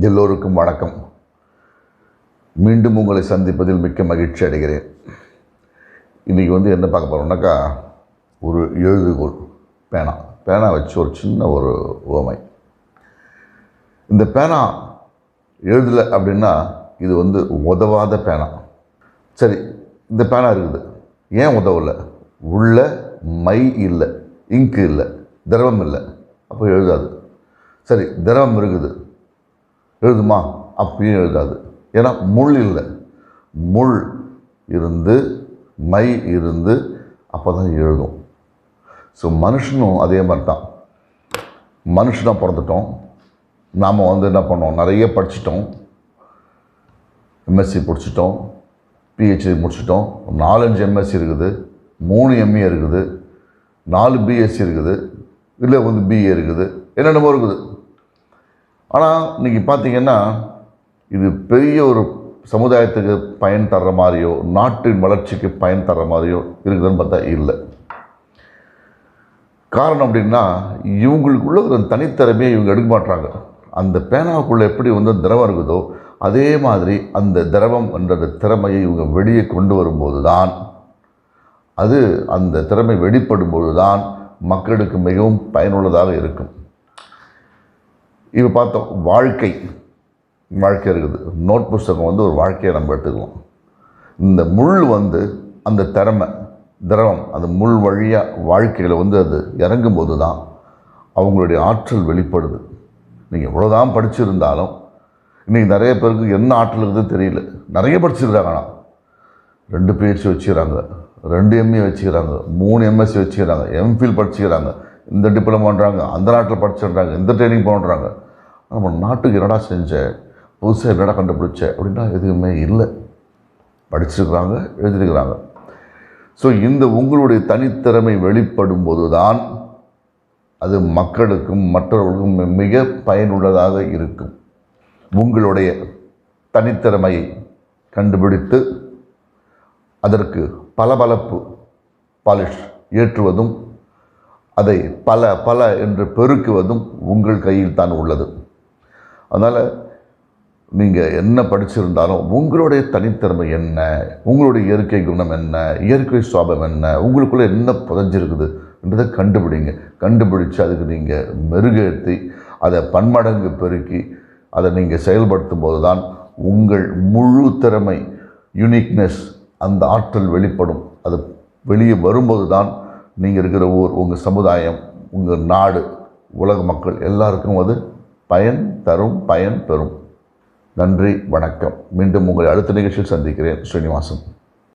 எல்லோருக்கும் வணக்கம். மீண்டும் உங்களை சந்திப்பதில் மிக்க மகிழ்ச்சி அடைகிறேன். இன்றைக்கி வந்து என்ன பார்க்க போகிறோம்னாக்கா ஒரு எழுதுகோல் பேனா. பேனா வச்சு ஒரு சின்ன ஒரு ஓமை. இந்த பேனா எழுதலை அப்படின்னா இது வந்து உதவாத பேனா. சரி இந்த பேனா இருக்குது. ஏன் உதவலை? உள்ள மை இல்லை இங்கு இல்லை திரவம் இல்லை. அப்போ எழுதாது. சரி திரவம் இருக்குது. எழுதுமா? அப்பயும் எழுதாது. ஏன்னா முள் இல்லை. முள் இருந்து மை இருந்து அப்போ தான் எழுதும். ஸோ மனுஷனும் அதே மாதிரி தான் மனுஷனாக பிறந்துட்டோம். நாம் வந்து என்ன பண்ணோம்? நிறைய படிச்சிட்டோம். எம்எஸ்சி முடிச்சிட்டோம். பிஹெச்டி முடிச்சிட்டோம். நாலஞ்சு எம்எஸ்சி இருக்குது. மூணு எம்ஏ இருக்குது. நாலு பிஎஸ்சி இருக்குது. இல்லை வந்து பிஏ இருக்குது. என்னென்னமோ இருக்குது. ஆனால் இன்றைக்கி பார்த்திங்கன்னா இது பெரிய ஒரு சமுதாயத்துக்கு பயன் தர்ற மாதிரியோ நாட்டின் வளர்ச்சிக்கு பயன் தர்ற மாதிரியோ இருக்குதுன்னு பார்த்தா இல்லை. காரணம் அப்படின்னா இவங்களுக்குள்ள ஒரு தனித்திறமையை இவங்க எடுக்க மாட்டாங்க அந்த பேனாவுக்குள்ளே எப்படி வந்து திரவம் இருக்குதோ அதே மாதிரி அந்த திரவம் என்ற திறமையை இவங்க வெளியே கொண்டு வரும்போது தான் அது அந்த திறமை வெளிப்படும்போது தான் மக்களுக்கு மிகவும் பயனுள்ளதாக இருக்கும். இப்போ பார்த்தோம் வாழ்க்கை. வாழ்க்கை இருக்குது. நோட் புஸ்தகம் வந்து ஒரு வாழ்க்கையை நம்ம எடுத்துக்குவோம் இந்த முள் வந்து அந்த திறமை திரவம் அந்த முள் வழியாக வாழ்க்கையில் வந்து அது இறங்கும்போது தான் அவங்களுடைய ஆற்றல் வெளிப்படுது. நீங்கள் எவ்வளோதான் படிச்சிருந்தாலும் இன்றைக்கி நிறைய பேருக்கு என்ன ஆற்றல் இருக்குதுன்னு தெரியல. நிறைய படிச்சிருக்காங்க ஆனால் ரெண்டு பிஹெச்சி வச்சுக்கிறாங்க ரெண்டு எம்ஏ வச்சுக்கிறாங்க மூணு எம்எஸ்சி வச்சுக்கிறாங்க எம்ஃபில் படிச்சுக்கிறாங்க. இந்த டிப்ளமோ பண்ணுறாங்க அந்த நாட்டில் படிச்சுடுறாங்க இந்த ட்ரைனிங் போன்றாங்க. நம்ம நாட்டுக்கு என்னடா செஞ்ச? புதுசாக என்னடா கண்டுபிடிச்ச? அப்படின்னா எதுவுமே இல்லை. படிச்சிருக்கிறாங்க எழுதியிருக்கிறாங்க ஸோ இந்த உங்களுடைய தனித்திறமை வெளிப்படும் போது தான் அது மக்களுக்கும் மற்றவர்களுக்கும் மிக பயனுள்ளதாக இருக்கும். உங்களுடைய தனித்திறமையை கண்டுபிடித்து அதற்கு பளபளப்பு பாலிஷ் ஏற்றுவதும் அதை பல பல என்று பெருக்குவதும் உங்கள் கையில் தான் உள்ளது. அதனால் நீங்கள் என்ன படிச்சிருந்தாலும் உங்களுடைய தனித்திறமை என்ன? உங்களுடைய இயற்கை குணம் என்ன? இயற்கை சுவாபம் என்ன? உங்களுக்குள்ளே என்ன புதஞ்சிருக்குது என்றதை கண்டுபிடிங்க. கண்டுபிடிச்சு அதுக்கு நீங்கள் மெருகேற்றி அதை பன்மடங்கு பெருக்கி அதை நீங்கள் செயல்படுத்தும் போது தான் உங்கள் முழு திறமை யுனிக்னஸ் அந்த ஆற்றல் வெளிப்படும். அது வெளியே வரும்போது தான் நீங்கள் இருக்கிற ஊர் உங்கள் சமுதாயம் உங்கள் நாடு உலக மக்கள் எல்லாருக்கும் அது பயன் தரும் பயன் பெறும். நன்றி வணக்கம். மீண்டும் உங்களை அடுத்த நிகழ்ச்சியில் சந்திக்கிறேன் ஸ்ரீனிவாசன்.